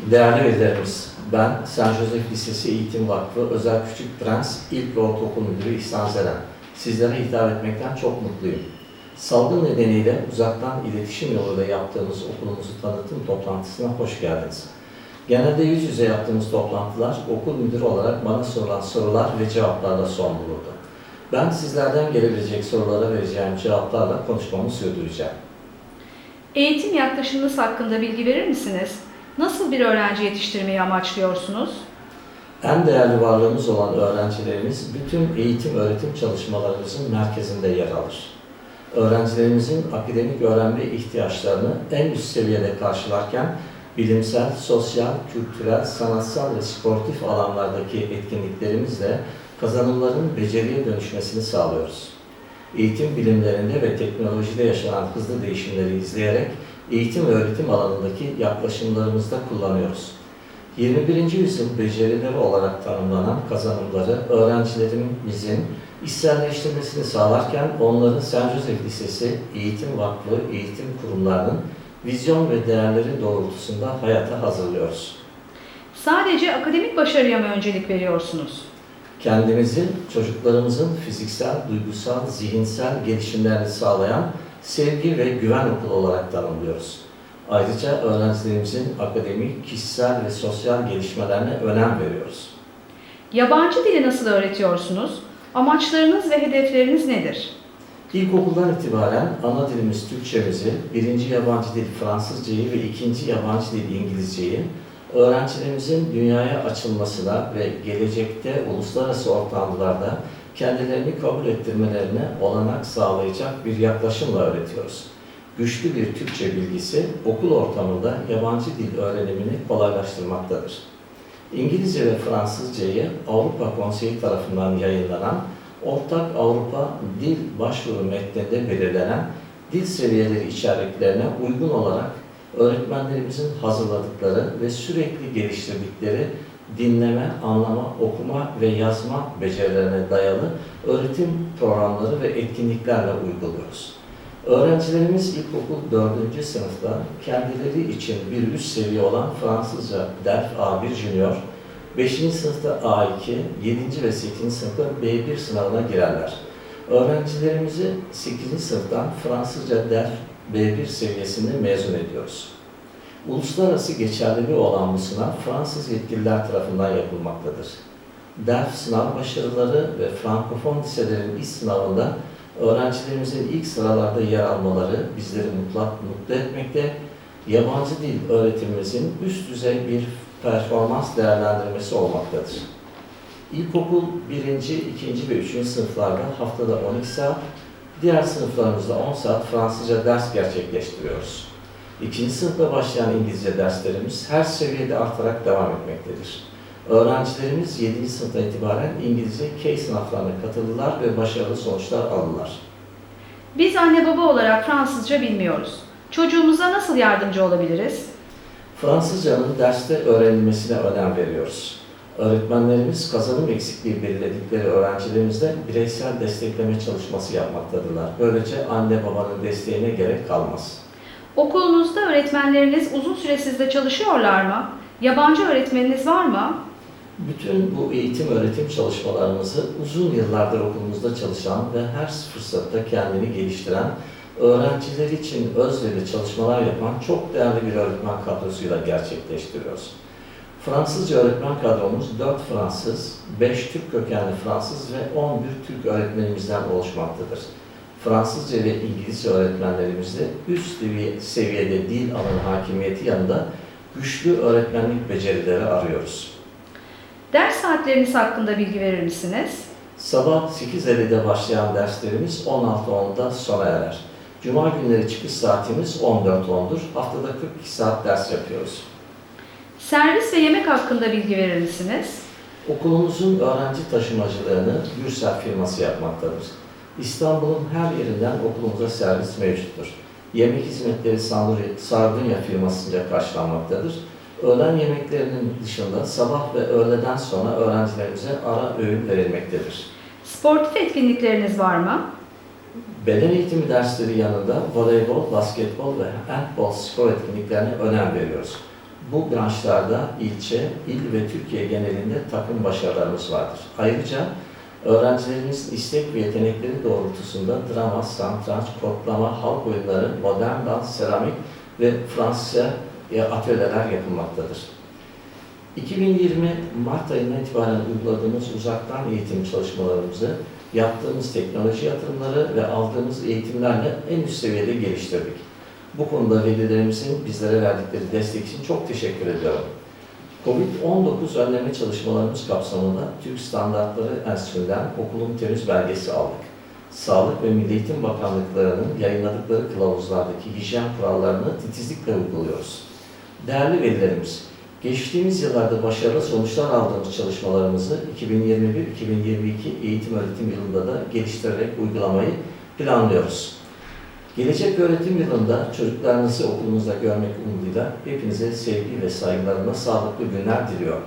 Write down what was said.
Değerli velilerimiz, ben San Josef Lisesi Eğitim Vakfı Özel Küçük Prens İlk ve Ortaokul Müdürü İhsan Zeren. Sizlere hitap etmekten çok mutluyum. Salgın nedeniyle uzaktan iletişim yoluyla yaptığımız okulumuzu tanıtım toplantısına hoş geldiniz. Genelde yüz yüze yaptığımız toplantılar okul müdürü olarak bana sorulan sorular ve cevaplarla son bulurdu. Ben sizlerden gelebilecek sorulara vereceğim cevaplarla konuşmamı sürdüreceğim. Eğitim yaklaşımınız hakkında bilgi verir misiniz? Nasıl bir öğrenci yetiştirmeyi amaçlıyorsunuz? En değerli varlığımız olan öğrencilerimiz bütün eğitim öğretim çalışmalarımızın merkezinde yer alır. Öğrencilerimizin akademik öğrenme ihtiyaçlarını en üst seviyede karşılarken bilimsel, sosyal, kültürel, sanatsal ve sportif alanlardaki etkinliklerimizle kazanımların beceriye dönüşmesini sağlıyoruz. Eğitim bilimlerinde ve teknolojide yaşanan hızlı değişimleri izleyerek eğitim ve öğretim alanındaki yaklaşımlarımızda kullanıyoruz. 21. yüzyıl becerileri olarak tanımlanan kazanımları öğrencilerimizin içselleştirmesini sağlarken onların San Josef Lisesi Eğitim Vakfı eğitim kurumlarının vizyon ve değerleri doğrultusunda hayata hazırlıyoruz. Sadece akademik başarıya mı öncelik veriyorsunuz? Kendimizi çocuklarımızın fiziksel, duygusal, zihinsel gelişimlerini sağlayan sevgi ve güven okulu olarak tanımlıyoruz. Ayrıca öğrencilerimizin akademik, kişisel ve sosyal gelişmelerine önem veriyoruz. Yabancı dili nasıl öğretiyorsunuz? Amaçlarınız ve hedefleriniz nedir? İlkokuldan itibaren ana dilimiz Türkçemizi, birinci yabancı dil Fransızcayı ve ikinci yabancı dil İngilizceyi öğrencilerimizin dünyaya açılmasına ve gelecekte uluslararası ortamlarda kendilerini kabul ettirmelerine olanak sağlayacak bir yaklaşımla öğretiyoruz. Güçlü bir Türkçe bilgisi okul ortamında yabancı dil öğrenimini kolaylaştırmaktadır. İngilizce ve Fransızcayı Avrupa Konseyi tarafından yayınlanan Ortak Avrupa Dil Başvuru metninde belirlenen dil seviyeleri içeriklerine uygun olarak öğretmenlerimizin hazırladıkları ve sürekli geliştirdikleri dinleme, anlama, okuma ve yazma becerilerine dayalı öğretim programları ve etkinliklerle uyguluyoruz. Öğrencilerimiz ilkokul 4. sınıfta kendileri için bir üst seviye olan Fransızca DELF A1 Junior, 5. sınıfta A2, 7. ve 8. sınıfta B1 sınavına girerler. Öğrencilerimizi 8. sınıftan Fransızca DELF B1 seviyesinde mezun ediyoruz. Uluslararası geçerliliği olan bu sınav Fransız yetkililer tarafından yapılmaktadır. DELF sınav başarıları ve Frankofon liselerin iş sınavında öğrencilerimizin ilk sıralarda yer almaları bizleri mutlu, mutlu etmekte, yabancı dil öğretimimizin üst düzey bir performans değerlendirmesi olmaktadır. İlkokul 1. 2. ve 3. sınıflarda haftada 12 saat, diğer sınıflarımızda 10 saat Fransızca ders gerçekleştiriyoruz. İkinci sınıfta başlayan İngilizce derslerimiz her seviyede artarak devam etmektedir. Öğrencilerimiz 7. sınıftan itibaren İngilizce K sınavlarına katıldılar ve başarılı sonuçlar aldılar. Biz anne baba olarak Fransızca bilmiyoruz. Çocuğumuza nasıl yardımcı olabiliriz? Fransızcanın derste öğrenilmesine önem veriyoruz. Öğretmenlerimiz kazanım eksikliği belirledikleri öğrencilerimizle bireysel destekleme çalışması yapmaktadırlar. Böylece anne babanın desteğine gerek kalmaz. Okulunuzda öğretmenleriniz uzun süre sizde çalışıyorlar mı? Yabancı öğretmeniniz var mı? Bütün bu eğitim öğretim çalışmalarımızı uzun yıllardır okulumuzda çalışan ve her fırsatta kendini geliştiren, öğrenciler için özverili çalışmalar yapan çok değerli bir öğretmen kadrosuyla gerçekleştiriyoruz. Fransızca öğretmen kadromuz 4 Fransız, 5 Türk kökenli Fransız ve 11 Türk öğretmenimizden oluşmaktadır. Fransızca ve İngilizce öğretmenlerimizde üst seviye- seviyede dil alanı hakimiyeti yanında güçlü öğretmenlik becerileri arıyoruz. Ders saatleriniz hakkında bilgi verir misiniz? Sabah 8.50'de başlayan derslerimiz 16.10'da sona erer. Cuma günleri çıkış saatimiz 14.10'dur. Haftada 42 saat ders yapıyoruz. Servis ve yemek hakkında bilgi verir misiniz? Okulumuzun öğrenci taşımacılığını Gürsel firması yapmaktadır. İstanbul'un her yerinden okulumuza servis mevcuttur. Yemek hizmetleri Sardunya firmasınca karşılanmaktadır. Öğlen yemeklerinin dışında sabah ve öğleden sonra öğrencilerimize ara öğün verilmektedir. Sportif etkinlikleriniz var mı? Beden eğitimi dersleri yanında voleybol, basketbol ve handbol spor etkinliklerine önem veriyoruz. Bu branşlarda ilçe, il ve Türkiye genelinde takım başarılarımız vardır. Ayrıca öğrencilerimizin istek ve yetenekleri doğrultusunda drama, santranç, kodlama, halk oyunları, modern dans, seramik ve Fransızca e, atölyeler yapılmaktadır. 2020 Mart ayından itibaren uyguladığımız uzaktan eğitim çalışmalarımızı yaptığımız teknoloji yatırımları ve aldığımız eğitimlerle en üst seviyede geliştirdik. Bu konuda velilerimizin bizlere verdikleri destek için çok teşekkür ediyorum. Covid-19 önleme çalışmalarımız kapsamında Türk Standartları Enstitüsü'nden okulun temiz belgesi aldık. Sağlık ve Milli Eğitim Bakanlıklarının yayınladıkları kılavuzlardaki hijyen kurallarını titizlikle uyguluyoruz. Değerli velilerimiz, geçtiğimiz yıllarda başarılı sonuçlar aldığımız çalışmalarımızı 2021-2022 eğitim öğretim yılında da geliştirerek uygulamayı planlıyoruz. Gelecek öğretim yılında çocuklarınızı okulunuzda görmek umuduyla hepinize sevgi ve saygılarımla sağlıklı günler diliyorum.